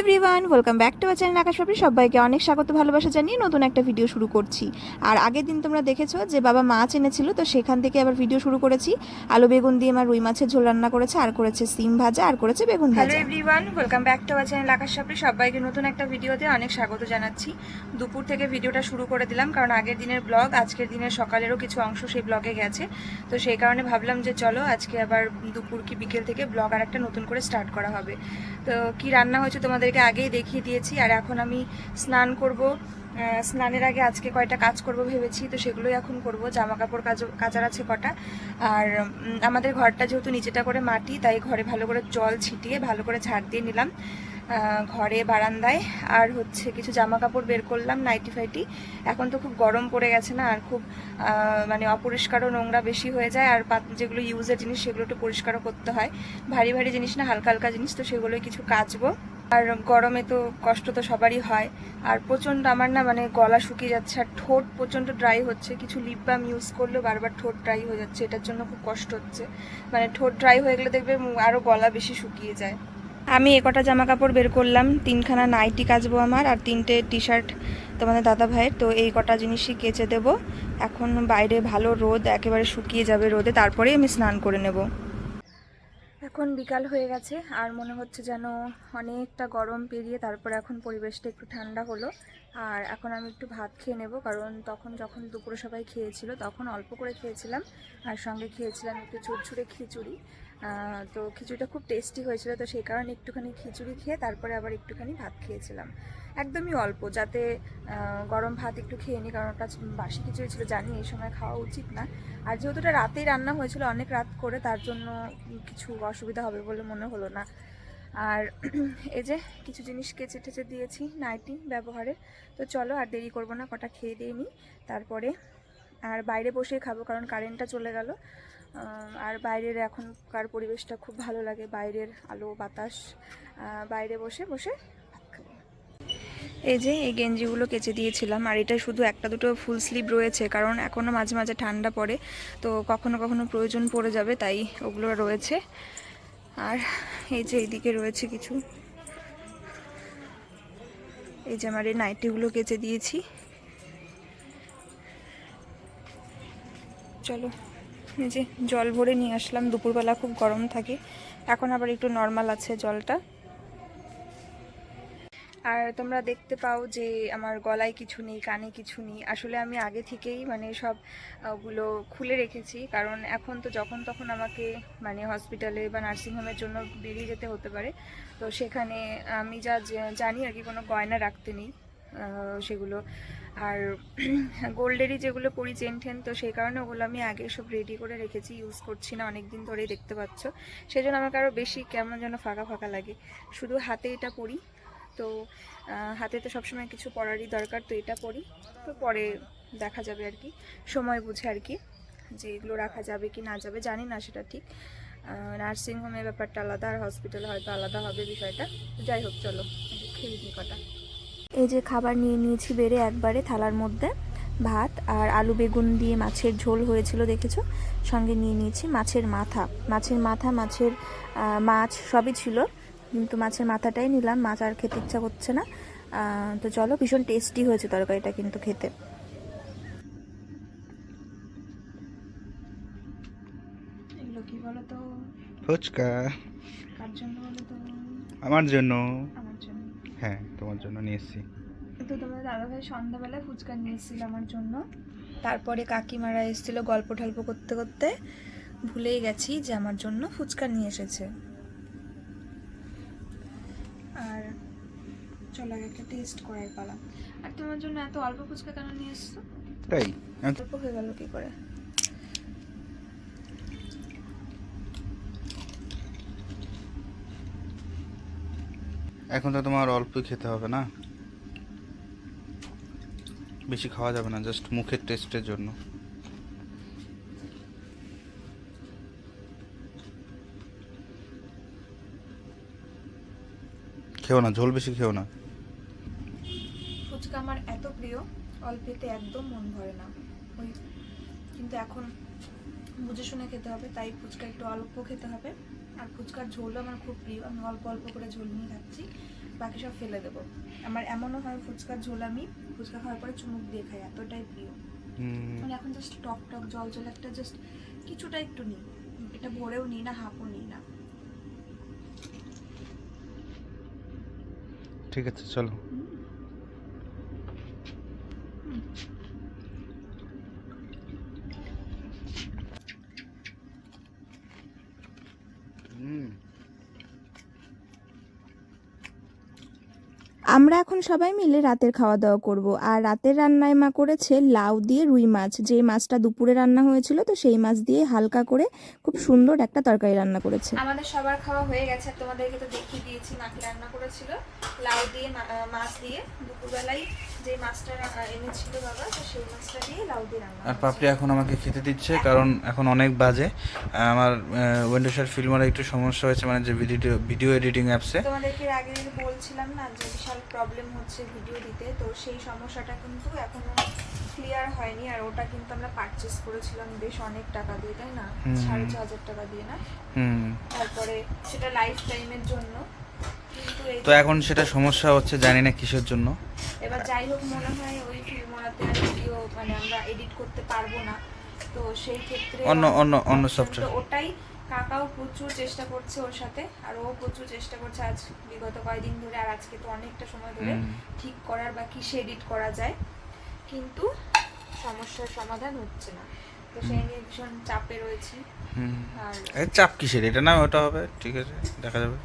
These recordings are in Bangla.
Everyone, welcome back to our Akash Papri সবাইকে অনেক স্বাগত, ভালোবাসা জানিয়ে নতুন একটা ভিডিও শুরু করছি। আর আগের দিন তোমরা দেখেছ যে বাবা মাছ এনেছিল, তো সেখান থেকে আবার ভিডিও শুরু করেছি। আলু বেগুন দিয়ে আমার রুই মাছের ঝোল রান্না করেছে, আর করেছে সিম ভাজা, আর করেছে বেগুন হ্যালো ভাজা everyone welcome back to channel Akash সাপড়ি সবাইকে নতুন একটা ভিডিওতে অনেক স্বাগত জানাচ্ছি। দুপুর থেকে ভিডিওটা শুরু করে দিলাম, কারণ আগের দিনের ব্লগ, আজকের দিনের সকালেরও কিছু অংশ সেই ব্লগে গেছে। তো সেই কারণে ভাবলাম যে চলো, আজকে আবার দুপুর কি বিকেল থেকে ব্লগ আর একটা নতুন করে স্টার্ট করা হবে। তো কি রান্না হয়েছে তোমাদেরকে আগেই দেখিয়ে দিয়েছি, আর এখন আমি স্নান করব। স্নানের আগে আজকে কয়টা কাজ করব ভেবেছি, তো সেগুলোই এখন করব। জামা কাপড় কাচার আছে কটা। আর আমাদের ঘরটা যেহেতু নিচেটা করে মাটি, তাই ঘরে ভালো করে জল ছিটিয়ে ভালো করে ঝাড় দিয়ে নিলাম ঘরে, বারান্দায়। আর হচ্ছে কিছু জামা কাপড় বের করলাম নাইটি ফাইটি এখন তো খুব গরম পড়ে গেছে না, আর খুব মানে অপরিষ্কারও নোংরা বেশি হয়ে যায়, আর যেগুলো ইউজের জিনিস সেগুলো একটু পরিষ্কারও করতে হয়। ভারী ভারী জিনিস না, হালকা হালকা জিনিস, তো সেগুলোই কিছু কাচবো। আর গরমে তো কষ্ট তো সবারই হয়। আর প্রচণ্ড আমার না মানে গলা শুকিয়ে যাচ্ছে আর ঠোঁট প্রচণ্ড ড্রাই হচ্ছে। কিছু লিপ বাম ইউজ করলেও বারবার ঠোঁট ড্রাই হয়ে যাচ্ছে। এটার জন্য খুব কষ্ট হচ্ছে। মানে ঠোঁট ড্রাই হয়ে গেলে দেখবে আরও গলা বেশি শুকিয়ে যায়। আমি এ কটা জামা কাপড় বের করলাম। তিনখানা নাইটি কাচবো আমার আর তিনটে টি শার্ট তোমাদের দাদা ভাইয়ের। তো এই কটা জিনিসই কেচে দেব। এখন বাইরে ভালো রোদ একেবারে শুকিয়ে যাবে রোদে। তারপরেই আমি স্নান করে নেব। এখন বিকাল হয়ে গেছে, আর মনে হচ্ছে যেন অনেকটা গরম পেরিয়ে তারপর এখন পরিবেশটা একটু ঠান্ডা হলো। আর এখন আমি একটু ভাত খেয়ে নেব, কারণ তখন যখন দুপুরে সবাই খেয়েছিল, তখন অল্প করে খেয়েছিলাম, আর সঙ্গে খেয়েছিলাম একটু চুরচুরে খিচুড়ি। তো খিচুড়িটা খুব টেস্টি হয়েছিল, তো সেই কারণে একটুখানি খিচুড়ি খেয়ে তারপরে আবার একটুখানি ভাত খেয়েছিলাম। একদমই অল্প, যাতে গরম ভাত একটু খেয়ে নিই, কারণ ওটা বাসি খিচুড়ি ছিল, জানি এই সময় খাওয়া উচিত না। আর যেহেতু রাতেই রান্না হয়েছিল অনেক রাত করে, তার জন্য কিছু অসুবিধা হবে বলে মনে হলো না। আর এই যে কিছু জিনিস কেচে টেচে দিয়েছি নাইটি ব্যবহারে তো চলো আর দেরি করব না, কটা খেয়ে দিয়ে নিই তারপরে আর বাইরে বসেই খাব, কারণ কারেন্টটা চলে গেল। আর বাইরের এখনকার পরিবেশটা খুব ভালো লাগে, বাইরের আলো, বাতাস। বাইরে বসে বসে এই যে এই গেঞ্জিগুলো কেচে দিয়েছিলাম, আর এটা শুধু একটা দুটো ফুল স্লিভ রয়েছে, কারণ এখনও মাঝে মাঝে ঠান্ডা পড়ে, তো কখনো কখনো প্রয়োজন পড়ে যাবে, তাই ওগুলো রয়েছে। আর এই যে এইদিকে রয়েছে কিছু। এই যে আমার এই নাইটিগুলো কেচে দিয়েছি। চলো, এই যে জল ভরে নিয়ে আসলাম। দুপুরবেলা খুব গরম থাকে। এখন আবার একটু নর্মাল আছে জলটা। আর তোমরা দেখতে পাও যে আমার গলায় কিছু নেই, কানে কিছু নেই। আসলে আমি আগে থেকেই মানে সব ওগুলো খুলে রেখেছি। কারণ এখন তো যখন তখন আমাকে মানে হসপিটালে বা নার্সিংহোমের জন্য বেরিয়ে যেতে হতে পারে। তো সেখানে আমি যা জানি আর কি কোনো গয়না রাখতে নেই সেগুলো। আর গোল্ডেরই যেগুলো পরি চেন ঠেন, তো সেই কারণে ওগুলো আমি আগে সব রেডি করে রেখেছি। ইউজ করছি না অনেক দিন ধরেই দেখতে পাচ্ছ। সেই জন্য আমাকে আরও বেশি কেমন যেন ফাঁকা ফাঁকা লাগে। শুধু হাতে এটা পরি তো হাতে তো সবসময় কিছু পড়ারই দরকার, তো এটা পড়ি তো পরে দেখা যাবে আর কি, সময় বুঝে আর কি, যে এগুলো রাখা যাবে কি না যাবে, জানি না সেটা ঠিক। নার্সিং হোমের ব্যাপারটা আলাদা, আর হসপিটালে হয়তো আলাদা হবে বিষয়টা। যাই হোক, চলো, খেয়ে নিই কটা। এই যে খাবার নিয়ে নিয়েছি বেড়ে একবারে থালার মধ্যে, ভাত আর আলু বেগুন দিয়ে মাছের ঝোল হয়েছিল, দেখেছ? সঙ্গে নিয়ে নিয়েছি মাছের মাথা। মাছের মাথা, মাছের মাছ সবই ছিল। কিন্তু মাছের মাথাটাই নিলাম মাছ আর খেতে ইচ্ছা করছে না। তো চলো ভীষণ টেস্টি হয়েছে তরকারিটা কিন্তু খেতে। এগুলো কি বলো তো ফুচকা। কার জন্য বলো তো আমার জন্য। আমার জন্য। হ্যাঁ তোমার জন্য নিয়ে এসেছি। তো তোমাদের দাদাভাই সন্ধ্যাবেলায় ফুচকা নিয়ে এসেছিল আমার জন্য। তারপরে কাকিমারা এসেছিল গল্প টল্প করতে করতে। ভুলেই গেছি যে আমার জন্য ফুচকা নিয়ে এসেছে আর চলো একটা টেস্ট করার পালা আর তোমার জন্য এত অল্প ফুচকা কেন নিয়ে এসছো? তাই? অল্প হয়ে গেল কি করে? এখন তো তোমার অল্পই খেতে হবে না? বেশি খাওয়া যাবে না জাস্ট মুখের টেস্টের জন্য। খেও না ঝোল বেশি খেও না। ফুচকা আমার এত প্রিয় অল্পেতে একদম মন ভরে না। ওই কিন্তু এখন বুঝে শুনে খেতে হবে তাই ফুচকা একটু অল্প খেতে হবে। আর ফুচকার ঝোলও আমার খুব প্রিয় আমি অল্প অল্প করে ঝোল নিয়ে খাচ্ছি বাকি সব ফেলে দেবো। আমার এমনও হয় ফুচকার ঝোল আমি ফুচকা খাওয়ার পরে চুমুক দিয়ে খাই এতটাই প্রিয়। মানে এখন জাস্ট টক টক জল জল একটা জাস্ট কিছুটা একটু নিই। এটা ভরেও নিই না হাফও নিই না। ঠিক আছে চলো হুম আমরা এখন সবাই মিলে রাতের খাওয়া দাওয়া করব। আর রাতের রান্নায় মা করেছে লাউ দিয়ে রুই মাছ। যে মাছটা দুপুরে রান্না হয়েছিল, তো সেই মাছ দিয়ে হালকা করে খুব সুন্দর একটা তরকারি রান্না করেছে। আমাদের সবার খাওয়া হয়ে গেছে। তোমাদেরকে তো দেখিয়ে দিয়েছি মাকে রান্না করেছিল। লাউ দিয়ে মাছ দিয়ে দুপুরবেলায় যে মাছটা এনেছিল বাবা তো সেই মাছটা দিয়ে লাউ দিয়ে রান্না আর পাপড়ি এখন আমাকে খেতে দিচ্ছে কারণ এখন অনেক বাজে। আমার উইন্ডোসার ফিল্মারে একটু সমস্যা হয়েছে মানে যে ভিডিও ভিডিও এডিটিং অ্যাপসে তোমাদেরকে আগে বলছিলাম না যে বিশাল প্রবলেম হচ্ছে ভিডিও দিতে তো সেই সমস্যাটা কিন্তু এখনও ক্লিয়ার হয়নি আর ওটা কিন্তু আমরা পারচেস করেছিলাম বেশ অনেক টাকা দিয়ে তাই না? সাড়ে ছ হাজার টাকা দিয়ে না? হুম। তারপরে সেটা লাইফ টাইমের জন্য। তো এখন সেটা সমস্যা হচ্ছে জানি না কিসের জন্য। এবার যাই হোক মনে হয় ওই ফিল্মরাতে আর ভিডিও মানে আমরা এডিট করতে পারব না। তো সেই ক্ষেত্রে অন্য- অন্য- অন্য সফটওয়্যার। ওটাই। কাকাও প্রচুর চেষ্টা করছে ওর সাথে আর ও প্রচুর চেষ্টা করছে আজ বিগত কয়েকদিন ধরে আর আজকে তো অনেকটা সময় ধরে ঠিক করার বা কিসে এডিট করা যায়। কিন্তু সমস্যার সমাধান হচ্ছে না। তো সেই নিয়ে ভীষণ চাপে রয়েছি। হুম। আর এই চাপ কিসের? এটা না ওটা হবে ঠিক আছে দেখা যাবে।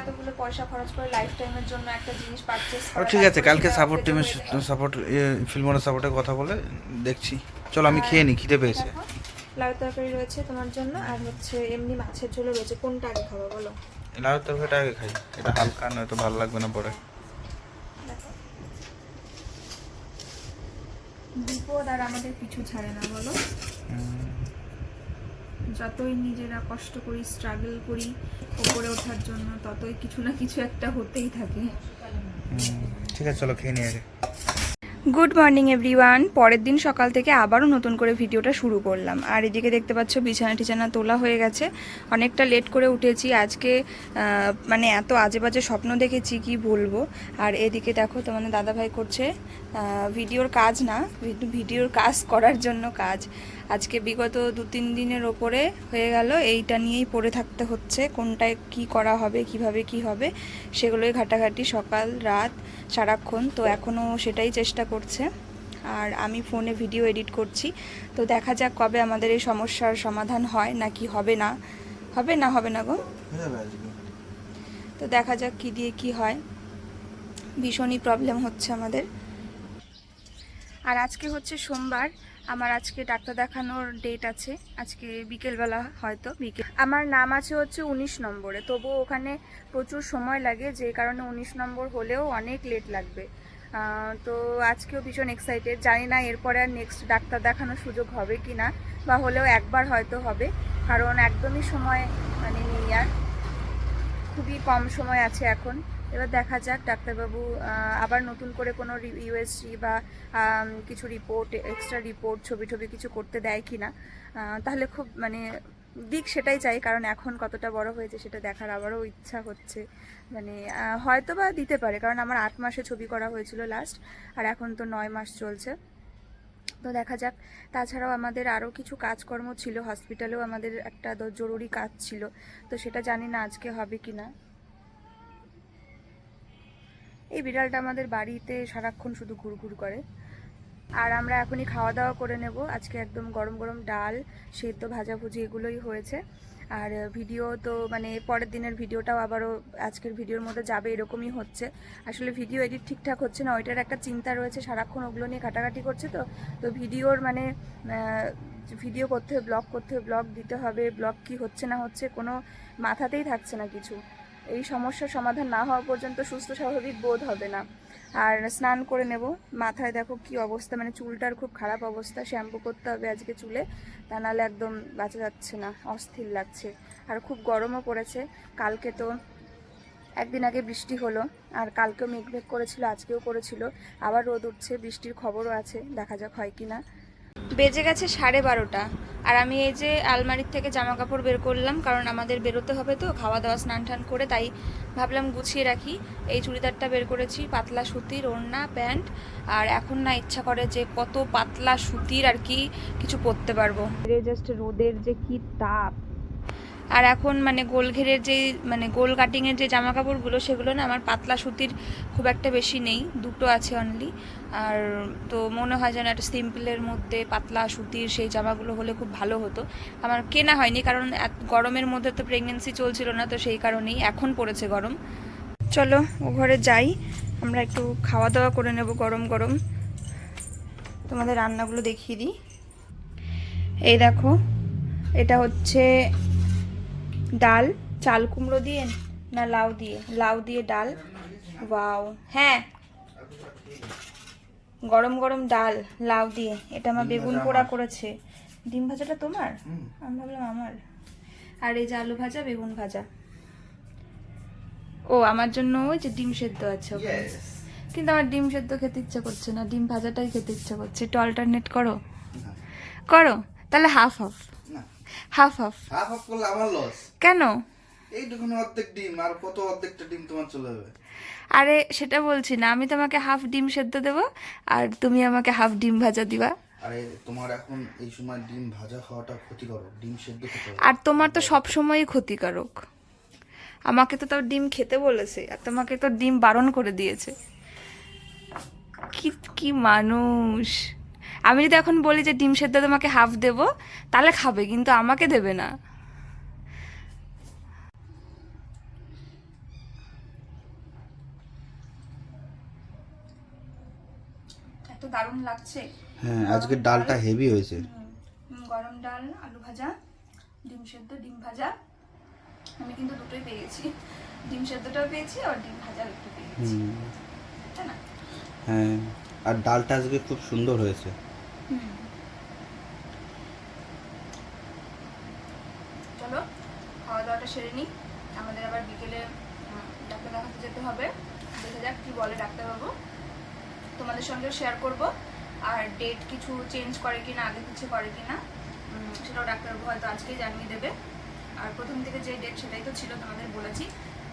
এতগুলো পয়সা খরচ করে লাইফ টাইমের জন্য একটা জিনিস পারচেস আর ঠিক আছে কালকে সাপোর্ট টিমের সাপোর্ট ফিল্মোর সাপোর্টের কথা বলে দেখছি। চলো আমি খেয়ে নিই খিদে পেয়েছে। লাউ তরকারি রয়েছে তোমার জন্য আর হচ্ছে এমনি মাছের ঝোলও রয়েছে। কোনটা আগে খাব বলো? লাউ তরকারিটা আগে খাই। এটা হালকা নয়তো ভালো লাগবে না পরে। বিপদ আর আমাদের পিছু ছাড়ে না বলো। যতই নিজেরা কষ্ট করি স্ট্রাগল করি ওপরে ওঠার জন্য ততই কিছু না কিছু একটা হতেই থাকে। ঠিক আছে চলো খেয়ে নিই আগে গুড মর্নিং এভরিওয়ান পরের দিন সকাল থেকে আবারও নতুন করে ভিডিওটা শুরু করলাম। আর এদিকে দেখতে পাচ্ছ বিছানা টিছানা তোলা হয়ে গেছে। অনেকটা লেট করে উঠেছি। আজকে মানে এত আজে বাজে স্বপ্ন দেখেছি কি বলব? আর এদিকে দেখো তোমাদের দাদাভাই করছে ভিডিওর কাজ না ভিডিওর কাজ করার জন্য কাজ। আজকে বিগত দু তিন দিনের ওপরে হয়ে গেল। এইটা নিয়েই পড়ে থাকতে হচ্ছে কোনটায় কি করা হবে কীভাবে কি হবে সেগুলোই ঘাটাঘাটি সকাল রাত সারাক্ষণ। তো এখনও সেটাই চেষ্টা করছে। আর আমি ফোনে ভিডিও এডিট করছি। তো দেখা যাক কবে আমাদের এই সমস্যার সমাধান হয় নাকি হবে না। হবে না হবে না গো? তো দেখা যাক কি দিয়ে কি হয়। ভীষণই প্রবলেম হচ্ছে আমাদের। আর আজকে হচ্ছে সোমবার। আমার আজকে ডাক্তার দেখানোর ডেট আছে। আজকে বিকেলবেলা হয়তো বিকেল। আমার নাম আছে হচ্ছে উনিশ নম্বরে। তবুও ওখানে প্রচুর সময় লাগে, যে কারণে উনিশ নম্বর হলেও অনেক লেট লাগবে। তো আজকেও ভীষণ এক্সাইটেড জানি না এরপরে আর নেক্সট ডাক্তার দেখানোর সুযোগ হবে কি না বা হলেও একবার হয়তো হবে। কারণ একদমই সময় মানে নেই আর। খুবই কম সময় আছে এখন। এবার দেখা যাক, ডাক্তারবাবু আবার নতুন করে কোনো ইউএসজি বা কিছু রিপোর্ট এক্সট্রা রিপোর্ট ছবি টবি কিছু করতে দেয় কি না? তাহলে খুব মানে দিক সেটাই চাই, কারণ এখন কতটা বড় হয়েছে সেটা দেখার আবারও ইচ্ছা হচ্ছে। মানে হয়তো বা দিতে পারে, কারণ আমার আট মাসে ছবি করা হয়েছিল লাস্ট আর এখন তো নয় মাস চলছে। তো দেখা যাক, তাছাড়াও আমাদের আরও কিছু কাজকর্ম ছিল হসপিটালেও আমাদের একটা জরুরি কাজ ছিল। তো সেটা জানি না আজকে হবে কি না। এই বিড়ালটা আমাদের বাড়িতে সারাক্ষণ শুধু ঘুরঘুর করে। আর আমরা এখনই খাওয়া দাওয়া করে নেব। আজকে একদম গরম গরম ডাল, সেদ্ধ, ভাজাভুজি এগুলোই হয়েছে। আর ভিডিও তো মানে পরের দিনের ভিডিওটাও আবারও আজকের ভিডিওর মধ্যে যাবে এরকমই হচ্ছে। আসলে ভিডিও এডিট ঠিকঠাক হচ্ছে না, ওইটার একটা চিন্তা রয়েছে, সারাক্ষণ ওগুলো নিয়ে ঘাটাঘাটি করছে তো। তো ভিডিওর মানে ভিডিও করতে হবে, ব্লগ করতে হবে, ব্লগ দিতে হবে, ব্লগ কি হচ্ছে না হচ্ছে কোনো মাথাতেই থাকছে না কিছু। এই সমস্যার সমাধান না হওয়া পর্যন্ত সুস্থ স্বাভাবিক বোধ হবে না। আর স্নান করে নেব। মাথায় দেখো কি অবস্থা মানে চুলটার খুব খারাপ অবস্থা। শ্যাম্পু করতে হবে আজকে চুলে, তা নাহলে একদম বাঁচা যাচ্ছে না, অস্থির লাগছে। আর খুব গরমও পড়েছে। কালকে তো একদিন আগে বৃষ্টি হলো, আর কালকেও মেঘ মেঘ করেছিল, আজকেও করেছিল। আবার রোদ উঠছে, বৃষ্টির খবরও আছে, দেখা যাক হয় কি না বেজে গেছে সাড়ে বারোটা। আর আমি এই যে আলমারির থেকে জামা কাপড় বের করলাম, কারণ আমাদের বেরোতে হবে তো খাওয়া দাওয়া স্নান টান করে তাই ভাবলাম গুছিয়ে রাখি। এই চুড়িদারটা বের করেছি, পাতলা সুতির ওড়না, প্যান্ট, আর এখন না ইচ্ছা করে যে কত পাতলা সুতির আর কি কিছু পরতে পারব। জাস্ট রোদের যে কি তাপ আর এখন মানে গোল ঘেরের যে মানে গোল কাটিংয়ের যে জামা কাপড়গুলো সেগুলো না আমার পাতলা সুতির খুব একটা বেশি নেই, দুটো আছে অনলি আর তো মনে হয় যেন একটা সিম্পলের মধ্যে পাতলা সুতির সেই জামাগুলো হলে খুব ভালো হতো। আমার কেনা হয়নি, কারণ গরমের মধ্যে তো প্রেগনেন্সি চলছিল না, তো সেই কারণেই এখন পড়েছে গরম। চলো, ও ঘরে যাই। আমরা একটু খাওয়া দাওয়া করে নেব গরম গরম। তোমাদের রান্নাগুলো দেখিয়ে দিই। এই দেখো, এটা হচ্ছে ডাল চাল কুমড়ো দিয়ে না লাউ দিয়ে? লাউ দিয়ে ডাল। ওয়াও। হ্যাঁ। গরম গরম ডাল লাউ দিয়ে। এটা আমার বেগুন পোড়া করেছে। ডিম ভাজাটা তোমার? আমি ভাবলাম আমার। আর এই যে আলু ভাজা বেগুন ভাজা। ও আমার জন্য ওই যে ডিম সেদ্ধ আছে। কিন্তু আমার ডিম সেদ্ধ খেতে ইচ্ছা করছে না। ডিম ভাজাটাই খেতে ইচ্ছা করছে। একটু অল্টারনেট করো। করো। তাহলে half half half half half half করলে আমার লস কেন? এইটুকুনি অর্ধেক ডিম আর কত অর্ধেকটা ডিম তোমার চলে যাবে? আরে সেটা বলছি না। আমি তোমাকে হাফ ডিম সেদ্ধ দেবো আর তুমি আমাকে হাফ ডিম ভাজা দিবা। আরে তোমার এখন এই সময় ডিম ভাজা খাওয়াটা ক্ষতিকর। ডিম সেদ্ধ খেতে আর তোমার তো সব সময়ই ক্ষতিকারক। আমাকে তো তাও ডিম খেতে বলেছে আর তোমাকে তো ডিম বারণ করে দিয়েছে। কি কি মানুষ। আমি যদি এখন বলি যে ডিম সেদ্ধ তোমাকে হাফ দেবো তাহলে খাবে কিন্তু আমাকে দেবে না। এত দারুণ লাগছে। হ্যাঁ আজকে ডালটা হেভি হয়েছে। হুম, গরম ডাল আলু ভাজা ডিম সেদ্ধ ডিম ভাজা। আমি কিন্তু দুটোই পেয়ে গেছি ডিম সেদ্ধটাও পেয়েছি আর ডিম ভাজাও একটু পেয়ে গেছি তাই না? হ্যাঁ আর ডালটা আজকে খুব সুন্দর হয়েছে। হুম। চলো খাওয়া দাওয়াটা সেরে নিই। আমাদের আবার বিকেলে ডাক্তার দেখাতে যেতে হবে। দেখা যাক কি বলে ডাক্তারবাবু। তোমাদের সঙ্গেও শেয়ার করব। আর ডেট কিছু চেঞ্জ করে কিনা আগে কিছু করে কিনা উম, সেটাও ডাক্তারবাবু হয়তো আজকেই জানিয়ে দেবে। আর প্রথম থেকে যে ডেট সেটাই তো ছিল তোমাদের বলেছি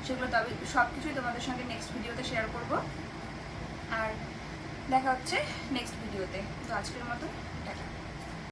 সেগুলো তবে সব কিছুই তোমাদের সঙ্গে নেক্সট ভিডিওতে শেয়ার করব। আর দেখা হচ্ছে নেক্সট ভিডিওতে তো। আজকের মতো